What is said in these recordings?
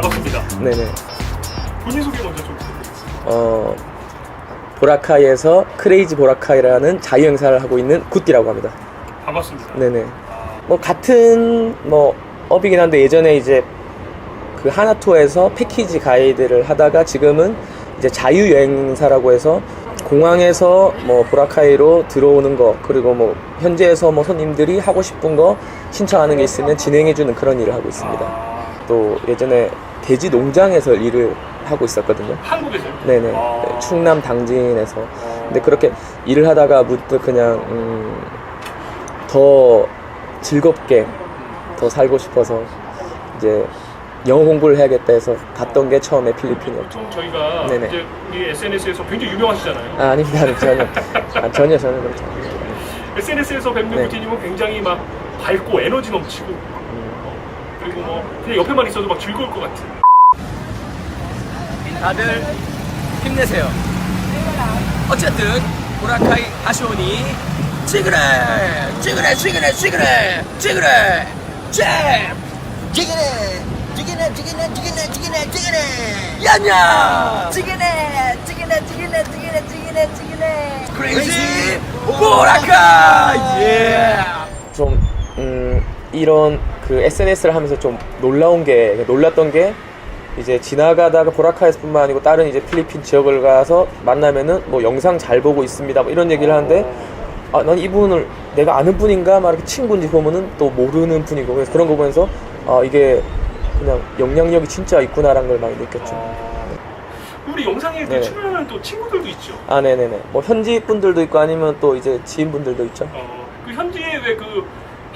반갑습니다. 네네. 본인 소개 먼저 좀 부탁드리겠습니다. 어, 보라카이에서 크레이지 보라카이라는 자유 행사를 하고 있는 굿디라고 합니다. 반갑습니다. 네네. 뭐 같은 뭐 업이긴 한데 예전에 이제 그 하나투어에서 패키지 가이드를 하다가 지금은 이제 자유 여행사라고 해서 공항에서 뭐 보라카이로 들어오는 거 그리고 뭐 현지에서 뭐 손님들이 하고 싶은 거 신청하는 게 있으면 진행해주는 그런 일을 하고 있습니다. 아, 또 예전에 돼지 농장에서 일을 하고 있었거든요. 한국에서요? 네네. 아. 네, 충남 당진에서. 어, 근데 그렇게 일을 하다가 문득 그냥 음, 더 즐겁게 더 살고 싶어서 이제 영어 공부를 해야겠다 해서 갔던 게 처음에 필리핀이었죠. 좀 저희가 네네. 이제 우리 SNS에서 굉장히 유명하시잖아요. 아, 아닙니다. 전혀. 아, 전혀 저는 그렇지 않습니다. SNS에서 뵙는 네. 부티님은 굉장히 막 밝고 에너지 넘치고 어, 그리고 뭐 그냥 옆에만 있어도 막 즐거울 것 같은 다들 힘내세요. 어쨌든 보라카이 다시 오니 찌그레 찌그레 찌그레 찌그레 찌그레 잼 지기네 지기네 지기네 지기네 지기네 지기네 야냐 지기네 지기네 지기네 지기네 지기네 지기네 크레이지 보라카이 예 좀, 음, 이런 그 SNS를 하면서 좀 놀라운 게, 놀랐던 게, 이제 지나가다가 보라카이스뿐만 아니고 다른 이제 필리핀 지역을 가서 만나면은 뭐 영상 잘 보고 있습니다. 뭐 이런 얘기를 하는데, 아, 난 이분을 내가 아는 분인가? 막 이렇게 친구인지 보면은 또 모르는 분이고, 그래서 그런 거 보면서, 아, 이게 그냥 영향력이 진짜 있구나라는 걸 많이 느꼈죠. 우리 영상에 그 네네. 출연하는 또 친구들도 있죠. 아, 네네네. 뭐 현지 분들도 있고 아니면 또 이제 지인분들도 있죠. 어, 그 현지에 왜그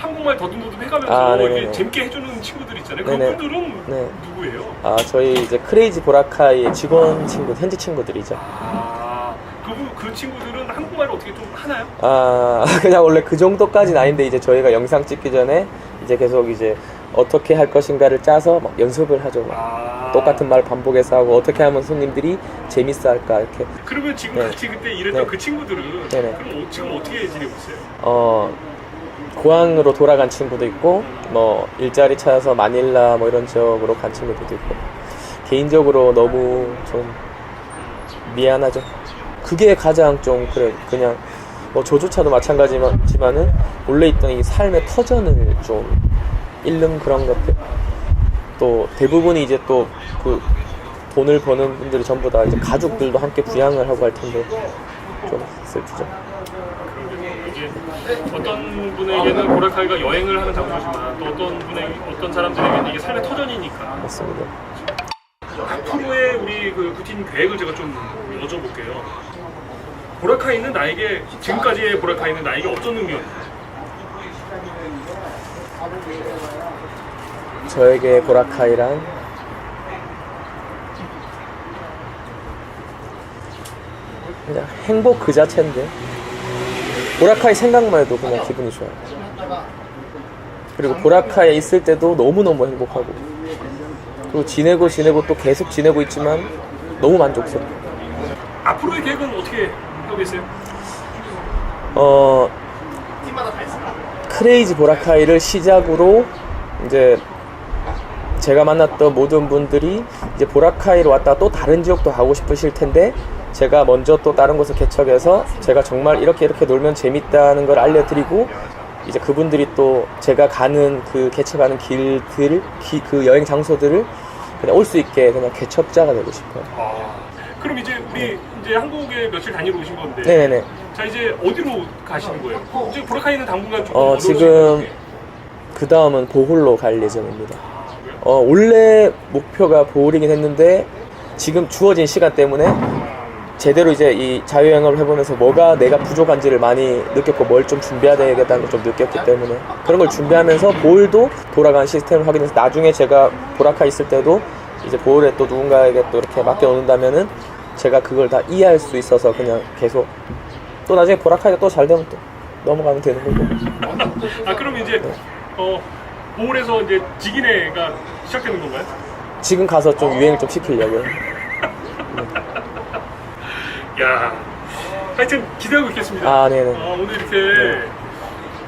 한국말 더듬더듬 해가면서 아, 네네네. 이렇게 재밌게 해주는 친구들 있잖아요. 네네. 그분들은 네. 누구예요? 아, 저희 이제 크레이지 보라카이 직원 친구, 현지 친구들이죠. 아, 그분 그 친구들은 한국말 을 어떻게 좀 하나요? 아 그냥 원래 그 정도까지는 아닌데 이제 저희가 영상 찍기 전에 이제 계속 이제 어떻게 할 것인가를 짜서 막 연습을 하죠. 막 아, 똑같은 말 반복해서 하고 어떻게 하면 손님들이 재밌어 할까 이렇게 그러면 지금 네. 같이 그때 일했던 네. 그 친구들은 네네. 그럼 어- 지금 어떻게 지내고 있어요? 어 고향으로 돌아간 친구도 있고 뭐 일자리 찾아서 마닐라 뭐 이런 지역으로 간 친구들도 있고 개인적으로 너무 좀 미안하죠. 그게 가장 좀 그래 그냥 뭐 저조차도 마찬가지지만은 원래 있던 이 삶의 터전을 좀 잃는 그런 것들 또 대부분이 이제 또 그 돈을 버는 분들이 전부 다 이제 가족들도 함께 부양을 하고 할 텐데 좀 슬프죠. 어떤 분에게는 보라카이가 여행을 하는 장소지만 또 어떤 분에게 어떤 사람들에게는 이게 삶의 터전이니까 맞습니다. 앞으로의 우리 그 부틴 계획을 제가 좀 여쭤볼게요. 보라카이는 나에게 지금까지의 보라카이는 나에게 어떤 의미였나요? 저에게 보라카이란 그냥 행복 그 자체인데 보라카이 생각만 해도 그냥 기분이 좋아요. 그리고 보라카이에 있을 때도 너무너무 행복하고 그리고 지내고 지내고 또 계속 지내고 있지만 너무 만족스러워. 앞으로의 계획은 어떻게 하고 계세요? 어 크레이지 보라카이를 시작으로 이제 제가 만났던 모든 분들이 이제 보라카이로 왔다 또 다른 지역도 가고 싶으실 텐데 제가 먼저 또 다른 곳을 개척해서 제가 정말 이렇게 이렇게 놀면 재밌다는 걸 알려드리고 이제 그분들이 또 제가 가는 그 개척하는 길들 기- 그 여행 장소들을 그냥 올 수 있게 그냥 개척자가 되고 싶어요. 아, 그럼 이제 우리 이제 한국에 며칠 다니러 오신 건데 네네네. 자 이제 어디로 가시는 거예요? 이제 보라카이는 당분간 조금 어, 지금. 그 다음은 보홀로 갈 예정입니다. 어, 원래 목표가 보홀이긴 했는데 지금 주어진 시간 때문에 제대로 이제 이 자유여행을 해보면서 뭐가 내가 부족한지를 많이 느꼈고 뭘 좀 준비해야 되겠다는 걸 좀 느꼈기 때문에 그런 걸 준비하면서 보홀도 돌아가는 시스템을 확인해서 나중에 제가 보라카 있을 때도 이제 보홀에 또 누군가에게 또 이렇게 맡겨놓는다면은 제가 그걸 다 이해할 수 있어서 그냥 계속 또 나중에 보라카이가 또 잘 되면 또 넘어가면 되는 거고 아 그럼 이제 어 보홀에서 이제 지기네가 시작되는 건가요? 지금 가서 좀 유행을 좀 시키려고요. 야, 하여튼 기대하고 있겠습니다. 아, 네네. 어, 오늘 이렇게 네.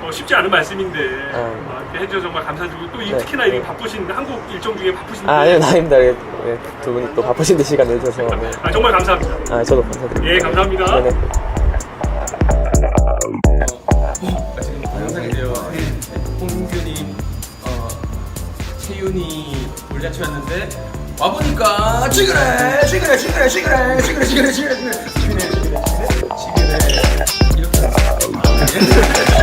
어, 쉽지 않은 말씀인데 아. 어, 이렇게 해주셔서 정말 감사드리고 또 이 네, 특히나 이 네. 바쁘신 한국 일정 중에 바쁘신데 아, 아니요, 나입니다. 예, 예, 두 분이 또 바쁘신데 시간 내주셔서. 네. 아, 정말 감사합니다. 아, 저도 감사드립니다. 예, 감사합니다. 네네. 지금 어, 채윤이 올려쳤는데 와 보니까 지그래, 지그래, 지그래, 지그래, 지그래, 지그래, 지그래, 지그래, 지그래, 지그래, 지그래, 이렇게.